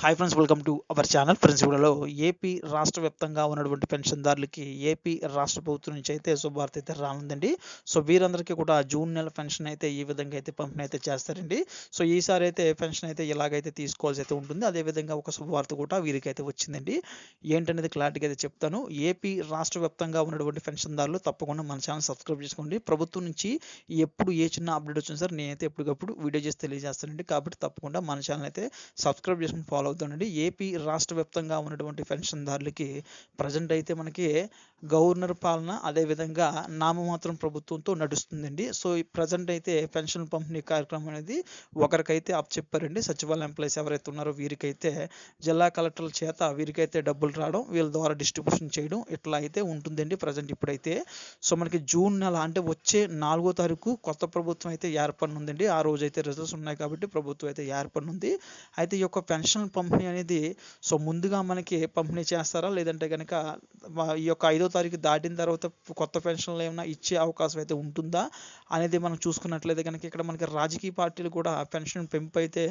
Hi friends welcome to our channel friends వీడియోలో AP రాష్ట్ర వ్యాప్తంగా ఉన్నటువంటి పెన్షన్దారులకి ఏపీ రాష్ట్ర ప్రభుత్వం నుంచి అయితే శుభవార్త అయితే రానుందండి. సో వీరందరికీ కూడా జూన్ నెల పెన్షన్ అయితే ఈ విధంగా అయితే పంపిణీ అయితే చేస్తారండి. సో ఈసారి అయితే పెన్షన్ అయితే ఇలాగైతే తీసుకోవాల్సి అయితే ఉంటుంది అదేవిధంగా ఒక శుభవార్త కూడా వీరికైతే వచ్చిందండి. ఏంటనేది క్లారిటీగా అయితే చెప్తాను. ఏపీ రాష్ట్ర వ్యాప్తంగా ఉన్నటువంటి పెన్షన్దారులు తప్పకుండా మన ఛానల్ సబ్స్క్రైబ్ చేసుకోండి. ప్రభుత్వం నుంచి ఎప్పుడు ఏ చిన్న అప్డేట్ వచ్చింది సార్ నేనైతే ఎప్పటికప్పుడు వీడియో చేసి తెలియజేస్తానండి. కాబట్టి తప్పకుండా మన ఛానల్ అయితే సబ్స్క్రైబ్ చేసుకుని ఫాలో అవుతానండి. ఏపీ రాష్ట్ర వ్యాప్తంగా ఉన్నటువంటి పెన్షన్దారులకి ప్రజెంట్ అయితే మనకి గవర్నర్ పాలన అదేవిధంగా నామమాత్రం ప్రభుత్వంతో నడుస్తుందండి. సో ఈ ప్రజెంట్ అయితే పెన్షన్ పంపిణీ కార్యక్రమం అనేది ఒకరికైతే అప్ చెప్పారండి. సచివాలయ ఎంప్లాయీస్ ఎవరైతే ఉన్నారో వీరికైతే జిల్లా కలెక్టర్ల చేత వీరికైతే డబ్బులు రావడం వీళ్ళ ద్వారా డిస్ట్రిబ్యూషన్ చేయడం ఇట్లా అయితే ఉంటుందండి ప్రజెంట్ ఇప్పుడైతే. సో మనకి జూన్ నెల అంటే వచ్చే నాలుగో తారీఖు కొత్త ప్రభుత్వం అయితే ఏర్పడనుందండి. ఆ రోజు అయితే రిజల్ట్స్ ఉన్నాయి కాబట్టి ప్రభుత్వం అయితే ఏర్పడనుంది. అయితే ఈ యొక్క పెన్షన్ పంపిణీ అనేది సో ముందుగా మనకి పంపిణీ చేస్తారా? లేదంటే కనుక ఈ యొక్క ఐదో తారీఖు దాటిన తర్వాత కొత్త పెన్షన్లు ఏమైనా ఇచ్చే అవకాశం అయితే ఉంటుందా? అనేది మనం చూసుకున్నట్లయితే కనుక ఇక్కడ మనకి రాజకీయ పార్టీలు కూడా పెన్షన్ పెంపు అయితే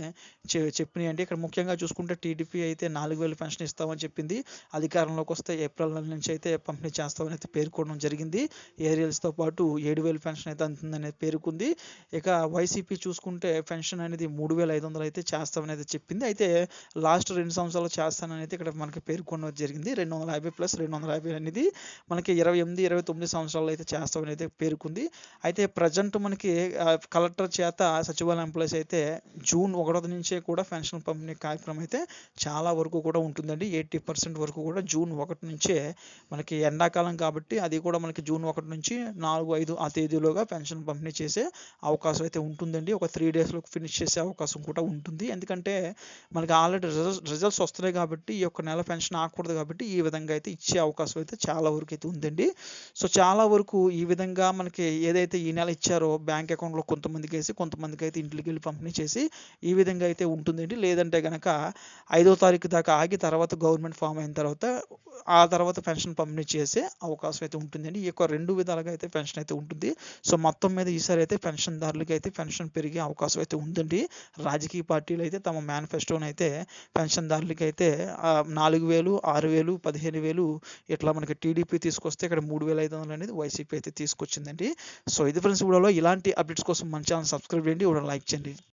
చెప్పినాయి. అండి ఇక్కడ ముఖ్యంగా చూసుకుంటే టీడీపీ అయితే నాలుగు వేలు పెన్షన్ ఇస్తామని చెప్పింది. అధికారంలోకి వస్తే ఏప్రిల్ నెల నుంచి అయితే పంపిణీ చేస్తామని అయితే పేర్కొనడం జరిగింది. ఏరియల్స్తో పాటు ఏడు వేలు పెన్షన్ అయితే అందుతుందని పేర్కొంది. ఇక వైసీపీ చూసుకుంటే పెన్షన్ అనేది మూడు వేల ఐదు వందలు అయితే చేస్తామని అయితే చెప్పింది. అయితే లాస్ట్ రెండు సంవత్సరాలు చేస్తానని అయితే ఇక్కడ మనకి పేర్కొనడం జరిగింది. రెండు వందల యాభై ప్లస్ రెండు వందల యాభై అనేది మనకి ఇరవై ఎనిమిది ఇరవై తొమ్మిది సంవత్సరాలు అయితే చేస్తామని అయితే పేర్కొంది. అయితే ప్రజెంట్ మనకి కలెక్టర్ చేత సచివాలయ ఎంప్లాయీస్ అయితే జూన్ ఒకటో నుంచే కూడా పెన్షన్ పంపిణీ కార్యక్రమం అయితే చాలా వరకు కూడా ఉంటుందండి. ఎయిటీ పర్సెంట్ వరకు కూడా జూన్ ఒకటి నుంచే మనకి ఎండాకాలం కాబట్టి అది కూడా మనకి జూన్ ఒకటి నుంచి నాలుగు ఐదు ఆ తేదీలోగా పెన్షన్ పంపిణీ చేసే అవకాశం అయితే ఉంటుందండి. ఒక త్రీ డేస్లో ఫినిష్ చేసే అవకాశం కూడా ఉంటుంది. ఎందుకంటే మనకి ఆల్రెడీ రిజల్ట్స్ రిజల్ట్స్ వస్తున్నాయి కాబట్టి ఈ యొక్క నెల పెన్షన్ ఆకూడదు కాబట్టి ఈ విధంగా అయితే ఇచ్చే అవకాశం అయితే చాలా వరకు అయితే ఉందండి. సో చాలా వరకు ఈ విధంగా మనకి ఏదైతే ఈ నెల ఇచ్చారో బ్యాంక్ అకౌంట్లో కొంతమందికి వేసి కొంతమందికి అయితే ఇంటికి వెళ్ళి పంపిణీ చేసి ఈ విధంగా అయితే ఉంటుందండి. లేదంటే కనుక ఐదో తారీఖు దాకా ఆగి తర్వాత గవర్నమెంట్ ఫామ్ అయిన తర్వాత ఆ తర్వాత పెన్షన్ పంపిణీ చేసే అవకాశం అయితే ఉంటుందండి. ఈ యొక్క రెండు విధాలుగా అయితే పెన్షన్ అయితే ఉంటుంది. సో మొత్తం మీద ఈసారి అయితే పెన్షన్దారులకి అయితే పెన్షన్ పెరిగే అవకాశం అయితే ఉందండి. రాజకీయ పార్టీలు అయితే తమ మేనిఫెస్టోని అయితే పెన్షన్దారులకి అయితే నాలుగు వేలు ఆరు వేలు పదిహేను వేలు ఇట్లా మనకి టీడీపీ తీసుకొస్తే ఇక్కడ మూడు వేల ఐదు వందలు అనేది వైసీపీ అయితే తీసుకొచ్చిందండి. సో ఇది ఫ్రెండ్స్ వీడియోలో ఇలాంటి అప్డేట్స్ కోసం మన ఛానల్ సబ్స్క్రైబ్ చేయండి. లైక్ చేయండి.